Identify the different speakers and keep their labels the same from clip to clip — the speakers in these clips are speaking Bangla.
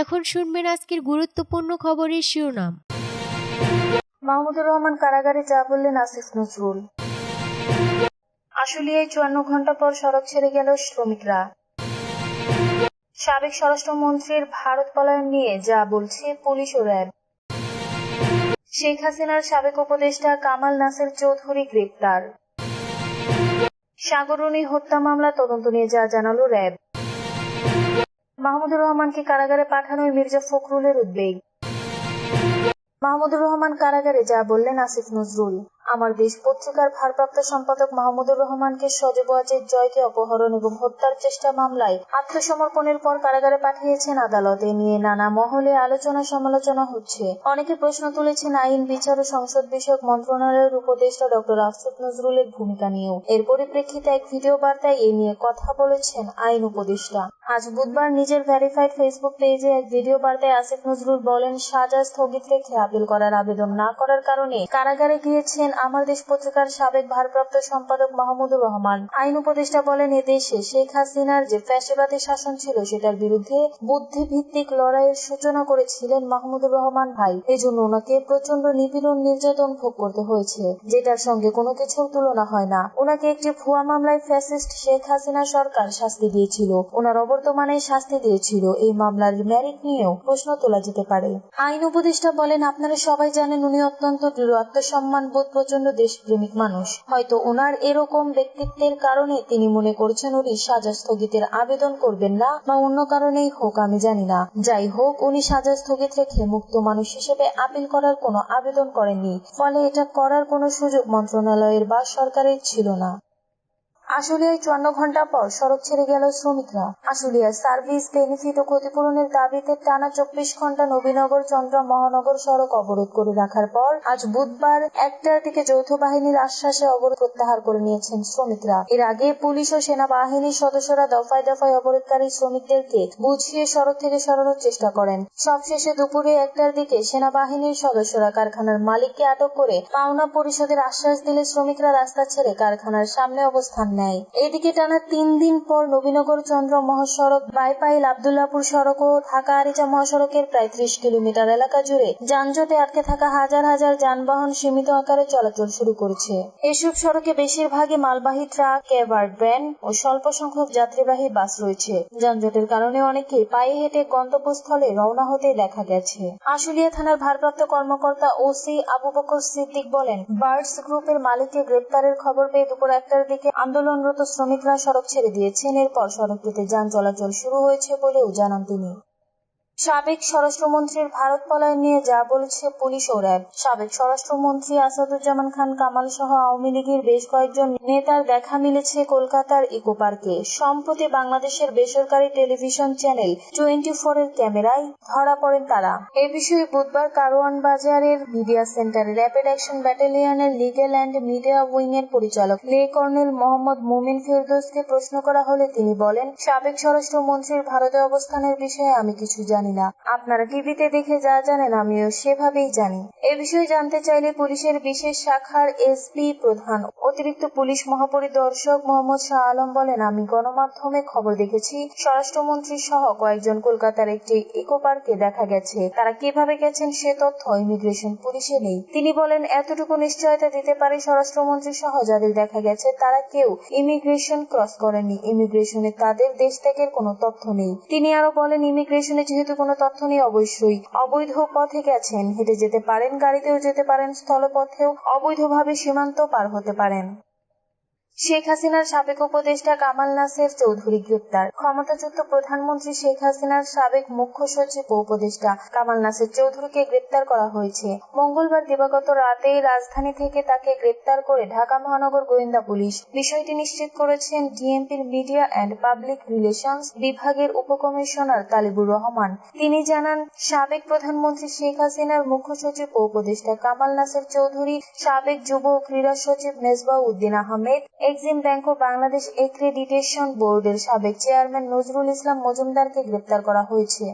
Speaker 1: এখন শুনবেন আজকের গুরুত্বপূর্ণ খবরের শিরোনাম।
Speaker 2: মাহমুদুর রহমান কারাগারে যা বললেন আসিফ নজরুল। আশুলিয়ায় চুয়ান্ন ঘণ্টা পর সড়ক ছেড়ে গেল শ্রমিকরা। সাবেক স্বরাষ্ট্রমন্ত্রীর ভারত পলায়ন নিয়ে যা বলছে পুলিশ ও র্যাব। শেখ হাসিনার সাবেক উপদেষ্টা কামাল নাসের চৌধুরী গ্রেপ্তার। সাগরণী হত্যা মামলা তদন্ত নিয়ে যা জানালো র্যাব। মাহমুদুর রহমানকে কারাগারে পাঠানোয় মির্জা ফখরুলের উদ্বেগ। মাহমুদুর রহমান কারাগারে যা বললেন আসিফ নজরুল। আমার দেশ পত্রিকার ভারপ্রাপ্ত সম্পাদক মাহমুদুর রহমানকে সজীব ওয়াজেদ জয়কে অপহরণ এবং হত্যার চেষ্টা মামলায় আত্মসমর্পণের পর কারাগারে পাঠিয়েছেন আদালতে নিয়ে নানা মহলে আলোচনা সমালোচনা হচ্ছে। অনেকে প্রশ্ন তুলেছেন আইন, বিচার ও সংসদ বিষয়ক মন্ত্রণালয়ের উপদেষ্টা ডক্টর আসিফ নজরুলের ভূমিকা নিয়েও। এর পরিপ্রেক্ষিতে এক ভিডিও বার্তায় এ নিয়ে কথা বলেছেন আইন উপদেষ্টা। আজ বুধবার নিজের ভেরিফাইড ফেসবুক পেজে এক ভিডিও বার্তায় আসিফ নজরুল বলেন, সাজা স্থগিত রেখে আপিল করার আবেদন না করার কারণে কারাগারে গিয়েছেন আমার দেশ পত্রিকার সাবেক ভারপ্রাপ্ত সম্পাদক মাহমুদুর রহমান। আইন উপদেষ্টা বলেন, এ দেশে শেখ হাসিনার যে ফ্যাসিবাদী শাসন ছিল, সেটার বিরুদ্ধে বুদ্ধিভিত্তিক লড়াইয়ের সূচনা করেছিলেন মাহমুদুর রহমান ভাই। এজন্য ওনাকে প্রচণ্ড নিপীড়ন, নির্যাতন ভোগ করতে হয়েছে। যেটার সঙ্গে কোনো কিছুর তুলনা হয় না। ওনাকে একটি ভুয়া মামলায় ফ্যাসিস্ট শেখ হাসিনা সরকার শাস্তি দিয়েছিল। ওনার অবর্তমানে শাস্তি দিয়েছিল। এই মামলার ম্যারিট নিয়েও প্রশ্ন তোলা যেতে পারে। আইন উপদেষ্টা বলেন, আপনারা সবাই জানেন, উনি অত্যন্ত দৃঢ় আত্মসম্মান বোধ প্রচণ্ড দেশপ্রেমিক মানুষ। হয়তো ওনার এরকম ব্যক্তিত্বের কারণে তিনি মনে করছেন উনি সাজা স্থগিতের আবেদন করবেন না, বা অন্য কারণেই হোক, আমি জানি না। যাই হোক, উনি সাজা স্থগিত রেখে মুক্ত মানুষ হিসেবে আপিল করার কোনো আবেদন করেননি। ফলে এটা করার কোনো সুযোগ মন্ত্রণালয়ের বা সরকারের ছিল না। আশুলিয়ায় চুয়ান্ন ঘণ্টা পর সড়ক ছেড়ে গেল শ্রমিকরা। আশুলিয়ার সার্ভিস বেনিফিট ও ক্ষতিপূরণের দাবিতে টানা চব্বিশ ঘণ্টা নবীনগর চন্দ্র মহানগর সড়ক অবরোধ করে রাখার পর আজ বুধবার একটার দিকে যৌথ বাহিনীর আশ্বাসে অবরোধ প্রত্যাহার করে নিয়েছেন শ্রমিকরা। এর আগে পুলিশ ও সেনাবাহিনীর সদস্যরা দফায় দফায় অবরোধকারী শ্রমিকদেরকে বুঝিয়ে সড়ক থেকে সরানোর চেষ্টা করেন। সবশেষে দুপুরে একটার দিকে সেনাবাহিনীর সদস্যরা কারখানার মালিককে আটক করে পাওনা পরিশোধের আশ্বাস দিলে শ্রমিকরা রাস্তা ছেড়ে কারখানার সামনে অবস্থান নেয়। এদিকে টানা তিন দিন পর নবীনগর চন্দ্র মহাসড়ক বাইপাইল আবদুল্লাপুর সড়ক ও ঢাকা আরিচা মহাসড়কের প্রায় ত্রিশ কিলোমিটার এলাকা জুড়ে যানজটে আটকে থাকা হাজার হাজার যানবাহন সীমিত আকারে চলাচল শুরু করেছে। এসব সড়কে বেশিরভাগই মালবাহী ট্রাক কেবার্ড ভ্যান ও স্বল্প সংখ্যক যাত্রীবাহী বাস রয়েছে। যানজটের কারণে অনেকে পায়ে হেঁটে গন্তব্যস্থলে রওনা হতে দেখা গেছে। আশুলিয়া থানার ভারপ্রাপ্ত কর্মকর্তা ওসি আবু বকর সিদ্দিক বলেন, বার্ডস গ্রুপের মালিককে গ্রেপ্তারের খবর পেয়ে দুপুর একটার দিকে আন্দোলনরত শ্রমিকরা সড়ক ছেড়ে দিয়েছেন। এরপর সড়কটিতে যান চলাচল শুরু হয়েছে বলেও জানান তিনি। সাবেক স্বরাষ্ট্রমন্ত্রীর ভারত পলায়ন নিয়ে যা বলছে পুলিশ ও র্যাব সাবেক স্বরাষ্ট্রমন্ত্রী আসাদুজ্জামান খান কামাল সহ আওয়ামী লীগের বেশ কয়েকজন নেতার দেখা মিলেছে কলকাতার ইকো পার্কে। সম্প্রতি বাংলাদেশের বেসরকারি টেলিভিশন চ্যানেল টোয়েন্টি এর ক্যামেরায় ধরা পড়েন তারা। এ বিষয়ে বুধবার কারওয়ান বাজারের মিডিয়া সেন্টারে র্যাপিড অ্যাকশন ব্যাটালিয়নের লিগেল অ্যান্ড মিডিয়া উইং এর পরিচালক লে কর্নেল মোহাম্মদ মুমিন ফেরদৌসকে প্রশ্ন করা হলে তিনি বলেন, সাবেক স্বরাষ্ট্রমন্ত্রীর ভারতে অবস্থানের বিষয়ে আমি কিছু জানি না। আপনারা টিভিতে দেখে যা জানেন আমিও সেভাবেই জানি। এ বিষয়ে জানতে চাইলে পুলিশের বিশেষ শাখার এসপি প্রধান অতিরিক্ত পুলিশ মহাপরিদর্শক মোহাম্মদ শাহ আলম বলেন, আমি গণমাধ্যমে খবর দেখেছি, স্বরাষ্ট্রমন্ত্রী সহ কয়েকজন কলকাতার একটি ইকো পার্কে দেখা গেছে। তারা কীভাবে গেছেন সে তথ্য ইমিগ্রেশন পুলিশে নেই। তিনি বলেন, এতটুকু নিশ্চয়তা দিতে পারে স্বরাষ্ট্রমন্ত্রী সহ যাদের দেখা গেছে, তারা কেউ ইমিগ্রেশন ক্রস করেনি ইমিগ্রেশনে তাদের দেশ থেকে কোনো তথ্য নেই। তিনি আরও বলেন, ইমিগ্রেশনে যেহেতু কোনো তথ্য নেই, অবশ্যই অবৈধ পথে গেছেন। হেঁটে যেতে পারেন, গাড়িতেও যেতে পারেন, স্থলপথেও অবৈধভাবে সীমান্ত পার হতে পারেন। time শেখ হাসিনার সাবেক উপদেষ্টা কামাল নাসের চৌধুরী গ্রেপ্তার। ক্ষমতাচ্যুত প্রধানমন্ত্রী শেখ হাসিনার সাবেক মুখ্য সচিব উপদেষ্টা কামাল নাসের চৌধুরীকে গ্রেপ্তার করা হয়েছে। মঙ্গলবার দিবাগত রাতে রাজধানী থেকে তাকে গ্রেপ্তার করে ঢাকা মহানগর গোয়েন্দা পুলিশ। বিষয়টি নিশ্চিত করেছেন ডিএমপির মিডিয়া অ্যান্ড পাবলিক রিলেশনস বিভাগের উপকমিশনার তালিবুর রহমান। তিনি জানান, সাবেক প্রধানমন্ত্রী শেখ হাসিনার মুখ্য সচিব উপদেষ্টা কামাল নাসের চৌধুরী, সাবেক যুব ও ক্রীড়া সচিব মেজবাহ উদ্দিন আহমেদ এক্সিম ব্যাংক ও বাংলাদেশ এক্রেডিটেশন বোর্ডের সাবেক চেয়ারম্যান নজরুল ইসলাম মজুমদারকে গ্রেপ্তার করা হয়েছে।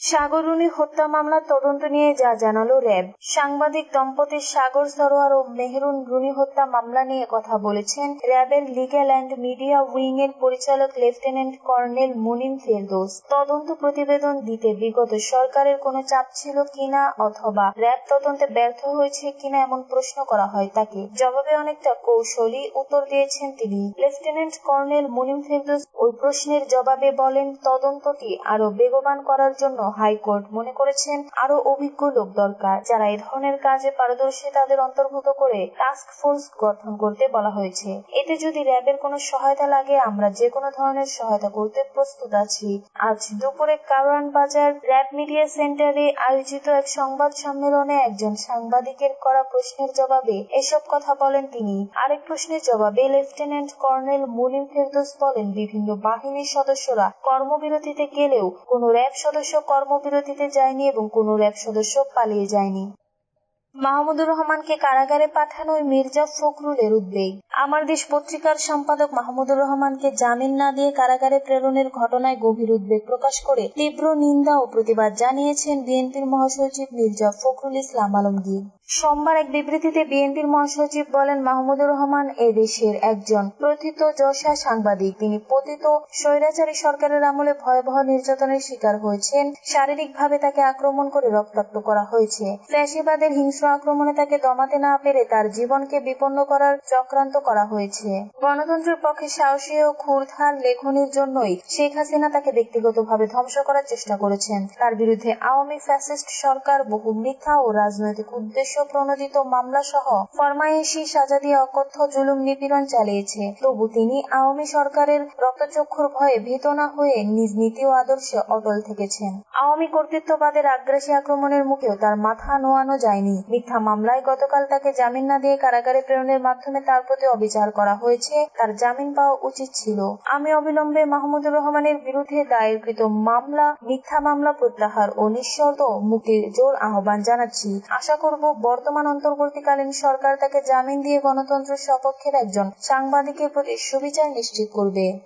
Speaker 2: সাগরুনি হত্যা মামলার তদন্ত নিয়ে যা জানালো র্যাব। সাংবাদিক দম্পতি সাগর সরোয়ার ও মেহরুন রুনি হত্যা মামলা নিয়ে কথা বলেছেন র্যাবের লিগ্যাল অ্যান্ড মিডিয়া উইং এর পরিচালক লেফটেন্যান্ট কর্নেল মুনিম ফেরদৌস। তদন্ত প্রতিবেদন দিতে বিগত সরকারের কোনো চাপ ছিল কিনা অথবা র্যাব তদন্তে ব্যর্থ হয়েছে কিনা এমন প্রশ্ন করা হয় তাকে। জবাবে অনেকটা কৌশলী উত্তর দিয়েছেন তিনি। লেফটেন্যান্ট কর্নেল মুনিম ফেরদৌস ওই প্রশ্নের জবাবে বলেন, তদন্তটি আরও বেগবান করার জন্য হাইকোর্ট মনে করেছেন আরও অভিজ্ঞ লোক দরকার, যারা এই ধরনের কাজে পারদর্শী তাদের অন্তর্ভুক্ত করে টাস্ক ফোর্স গঠন করতে বলা হয়েছে। এতে যদি র্যাবের কোনো সহায়তা লাগে, আমরা যে কোনো ধরনের সহায়তা করতে প্রস্তুত আছি। আজ দুপুরে কারওয়ান বাজার র্যাব মিডিয়া সেন্টারে আয়োজিত এক সংবাদ সম্মেলনে একজন সাংবাদিকের করা প্রশ্নের জবাবে এসব কথা বলেন তিনি। আরেক প্রশ্নের জবাবে লেফটেন্যান্ট কর্নেল মুনিম ফেরদোস বলেন, বিভিন্ন বাহিনীর সদস্যরা কর্মবিরতিতে গেলেও কোনো র্যাব সদস্য কর্মবিরতিতে যায়নি এবং কোনো র্যাব সদস্য পালিয়ে যায়নি। মাহমুদুর রহমানকে কারাগারে পাঠানোয় মির্জা ফখরুলের উদ্বেগ। আমার দেশ পত্রিকার সম্পাদক মাহমুদুর রহমানকে জামিন না দিয়ে কারাগারে প্রেরণের ঘটনায় গভীর উদ্বেগ প্রকাশ করে তীব্র নিন্দা ও প্রতিবাদ জানিয়েছেন বিএনপির মহাসচিব মির্জা ফখরুল ইসলাম আলমগীর। সোমবার এক বিবৃতিতে বিএনপির মহাসচিব বলেন, মাহমুদুর রহমান এ দেশের একজন প্রথিত যশা সাংবাদিক। তিনি পতিত স্বৈরাচারী সরকারের আমলে ভয়াবহ নির্যাতনের শিকার হয়েছেন। শারীরিকভাবে তাকে আক্রমণ করে রক্তাক্ত করা হয়েছে। ফ্যাসিবাদের হিংস্র আক্রমণে তাকে দমাতে না পেরে তার জীবনকে বিপন্ন করার চক্রান্ত করা হয়েছে। গণতন্ত্রের পক্ষে সাহসী ও ক্ষুরধার লেখনির জন্যই শেখ হাসিনা তাকে ব্যক্তিগতভাবে ধ্বংস করার চেষ্টা করেছেন। তার বিরুদ্ধে আওয়ামী ফ্যাসিস্ট সরকার বহু মিথ্যা ও রাজনৈতিক উদ্দেশ্য প্রণোদিত মামলা সহ ফরমায়েশি সাজা দিয়ে অকথ্য জুলুম নিপীড়ন চালিয়েছে। তবু তিনি আওয়ামী সরকারের রক্তচক্ষুর ভয়ে ভীত না হয়ে নিজ নীতি ও আদর্শে অটল থেকেছেন। আওয়ামী কর্তৃত্ববাদের আগ্রাসী আক্রমণের মুখেও তার মাথা নোয়ানো যায়নি। মিথ্যা মামলায় গতকাল তাকে জামিন না দিয়ে কারাগারে প্রেরণের মাধ্যমে তার প্রতি অবিচার করা হয়েছে। তার জামিন পাওয়া উচিত ছিল। আমি অবিলম্বে মাহমুদুর রহমানের বিরুদ্ধে দায়েরকৃত মামলা, মিথ্যা মামলা প্রত্যাহার ও নিঃশর্ত মুক্তির জোর আহ্বান জানাচ্ছি। আশা করব বর্তমান অন্তর্বর্তীকালীন সরকার তাকে জামিন দিয়ে গণতন্ত্রের সপক্ষের একজন সাংবাদিকের প্রতি সুবিচার নিশ্চিত করবে।